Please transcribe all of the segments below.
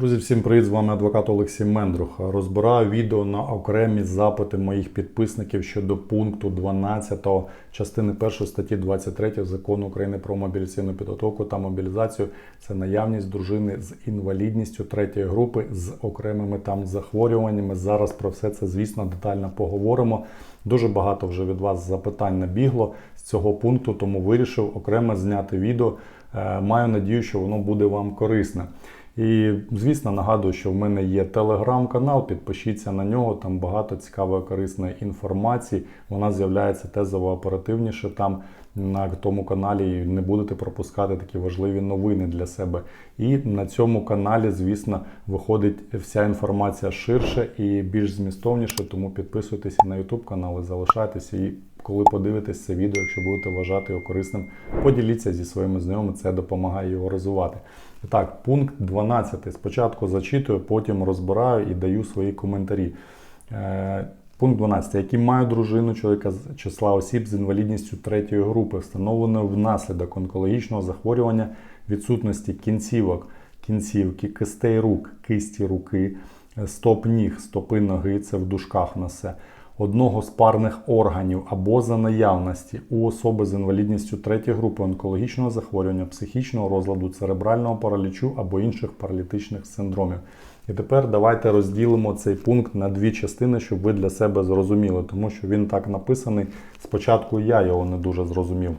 Друзі, всім привіт! З вами адвокат Олексій Мендрух. Розбираю відео на окремі запити моїх підписників щодо пункту 12 частини 1 статті 23 закону України про мобілізаційну підготовку та мобілізацію. Це наявність дружини з інвалідністю третьої групи з окремими там захворюваннями. Зараз про все це, звісно, детально поговоримо. Дуже багато вже від вас запитань набігло з цього пункту, тому вирішив окремо зняти відео. Е, Маю надію, що воно буде вам корисне. І, звісно, нагадую, що в мене є телеграм-канал, підпишіться на нього, там багато цікавої корисної інформації. Вона з'являється тезово оперативніше там на тому каналі і не будете пропускати такі важливі новини для себе. І на цьому каналі, звісно, виходить вся інформація ширше і більш змістовніше, тому підписуйтесь на YouTube канал і залишайтеся. І коли подивитесь це відео, якщо будете вважати його корисним, поділіться зі своїми знайомими, це допомагає його розвивати. Так, пункт 12. Спочатку зачитую, потім розбираю і даю свої коментарі. Е, Пункт 12. Які мають дружину чоловіка з числа осіб з інвалідністю третьої групи, встановленої внаслідок онкологічного захворювання, відсутності кінцівок, кінцівки, кистей рук, кисті руки, стоп ніг, стопи ноги, це в дужках на все, одного з парних органів або за наявності у особи з інвалідністю третьої групи онкологічного захворювання, психічного розладу, церебрального паралічу або інших паралітичних синдромів. І тепер давайте розділимо цей пункт на дві частини, щоб ви для себе зрозуміли, тому що він так написаний. Спочатку я його не дуже зрозумів.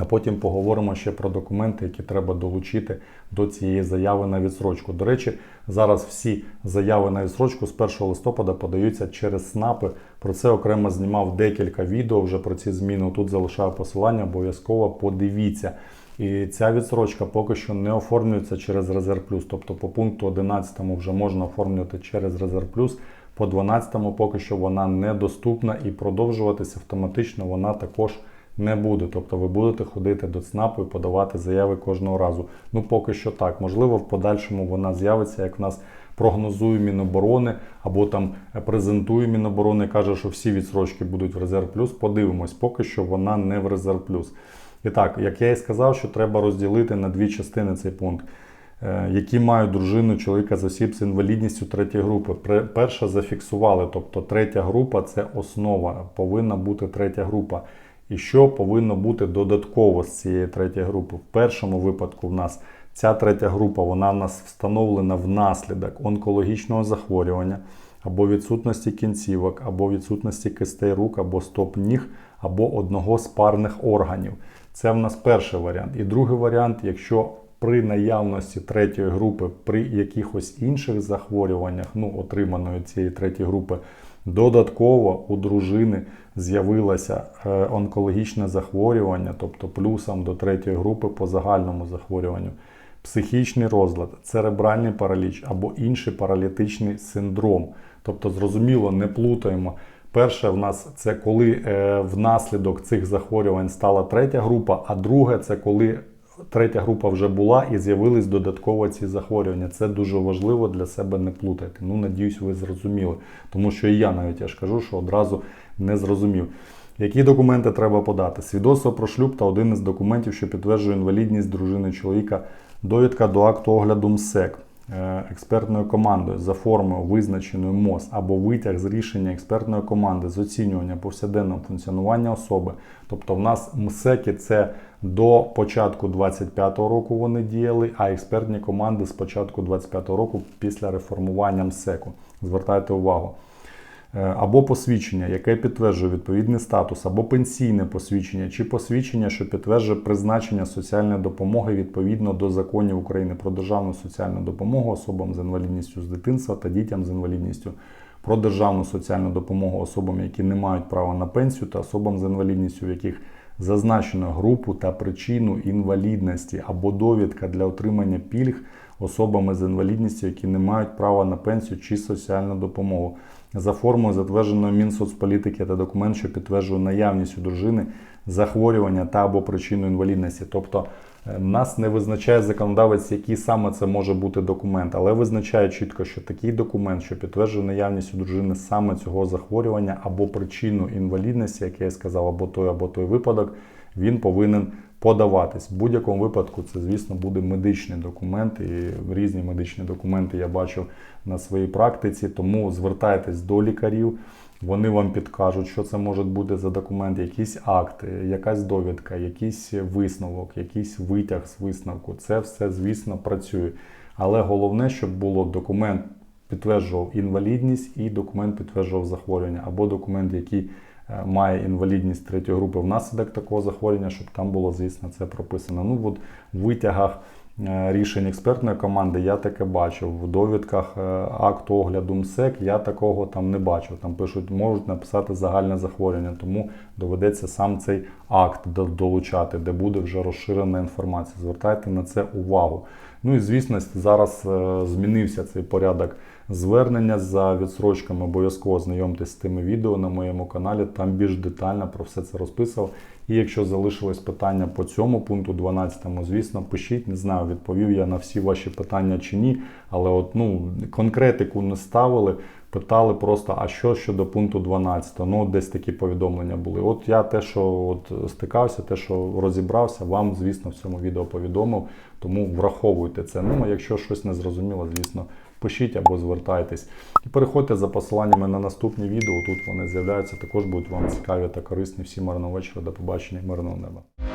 А потім поговоримо ще про документи, які треба долучити до цієї заяви на відсрочку. До речі, зараз всі заяви на відсрочку з 1 листопада подаються через СНАПи. Про це окремо знімав декілька відео вже про ці зміни. Тут залишаю посилання, обов'язково подивіться. І ця відсрочка поки що не оформлюється через Резерв Плюс. Тобто по пункту 11 вже можна оформлювати через Резерв Плюс. По 12 поки що вона недоступна і продовжуватися автоматично вона також не буде. Тобто ви будете ходити до ЦНАПу і подавати заяви кожного разу. Ну поки що так. Можливо, в подальшому вона з'явиться, як в нас прогнозує Міноборони або там презентує Міноборони каже, що всі відсрочки будуть в Резерв Плюс. Подивимось, поки що вона не в Резерв Плюс. І так, як я і сказав, що треба розділити на дві частини цей пункт. Які мають дружину чоловіка з осіб з інвалідністю третьої групи. Перша зафіксували, тобто третя група це основа, повинна бути третя група. І що повинно бути додатково з цієї третьої групи? В першому випадку в нас ця третя група вона в нас встановлена внаслідок онкологічного захворювання, або відсутності кінцівок, або відсутності кистей рук, або стоп ніг, або одного з парних органів. Це в нас перший варіант. І другий варіант, якщо при наявності третьої групи, при якихось інших захворюваннях, ну, отриманої цієї третьої групи, додатково у дружини з'явилося е, онкологічне захворювання, тобто плюсом до третьої групи по загальному захворюванню, психічний розлад, церебральний параліч або інший паралітичний синдром. Тобто, зрозуміло, не плутаємо. Перше в нас це коли е, внаслідок цих захворювань стала третя група, а друге це коли третя група вже була і з'явились додатково ці захворювання. Це дуже важливо для себе не плутати. Ну, надіюсь, ви зрозуміли. Тому що і я навіть я ж кажу, що одразу не зрозумів. Які документи треба подати? Свідоцтво про шлюб та один із документів, що підтверджує інвалідність дружини чоловіка, довідка до акту огляду МСЕК. Експертною командою за формою визначеною МОЗ або витяг з рішення експертної команди з оцінювання повсякденного функціонування особи. Тобто, в нас МСЕКи це до початку 25-го року вони діяли, а експертні команди з початку 25-го року після реформування МСЕКу. Звертайте увагу. Або посвідчення, яке підтверджує відповідний статус, або пенсійне посвідчення, чи посвідчення, що підтверджує призначення соціальної допомоги відповідно до законів України про державну соціальну допомогу особам з інвалідністю з дитинства та дітям з інвалідністю, про державну соціальну допомогу особам, які не мають права на пенсію, та особам з інвалідністю, в яких зазначено групу та причину інвалідності або довідка для отримання пільг особами з інвалідністю, які не мають права на пенсію чи соціальну допомогу. За формою затвердженої Мінсоцполітики та документ, що підтверджує наявність у дружини захворювання та або причину інвалідності. Тобто нас не визначає законодавець, який саме це може бути документ, але визначає чітко, що такий документ, що підтверджує наявність у дружини саме цього захворювання або причину інвалідності, як я сказав, або той, або той випадок, він повинен подаватись. В будь-якому випадку це, звісно, буде медичний документ, і різні медичні документи я бачив на своїй практиці. Тому звертайтесь до лікарів. Вони вам підкажуть, що це може бути за документ, якісь акти, якась довідка, якийсь висновок, якийсь витяг з висновку. Це все, звісно, працює. Але головне, щоб було документ підтверджував інвалідність і документ підтверджував захворювання, або документ, який має інвалідність третьої групи внаслідок такого захворювання, щоб там було, звісно, це прописано. Ну, от в витягах е, рішень експертної команди я таке бачив. В довідках е, акту огляду МСЕК я такого там не бачив. Там пишуть, можуть написати загальне захворювання, тому доведеться сам цей акт долучати, де буде вже розширена інформація. Звертайте на це увагу. Ну і звісно, зараз е, змінився цей порядок звернення за відсрочками. Обов'язково знайомтесь з тими відео на моєму каналі. Там більш детально про все це розписував. І якщо залишилось питання по цьому пункту 12, звісно, пишіть. Не знаю, відповів я на всі ваші питання чи ні. Але от ну конкретику не ставили. Питали просто, а що щодо пункту 12? Ну, десь такі повідомлення були. От я те, що от стикався, те, що розібрався, вам, звісно, в цьому відео повідомив. Тому враховуйте це. Ну, а якщо щось не зрозуміло, звісно, пишіть або звертайтесь. І переходьте за посиланнями на наступні відео. Тут вони з'являються. Також будуть вам цікаві та корисні. Всім мирного вечора. До побачення, мирного неба.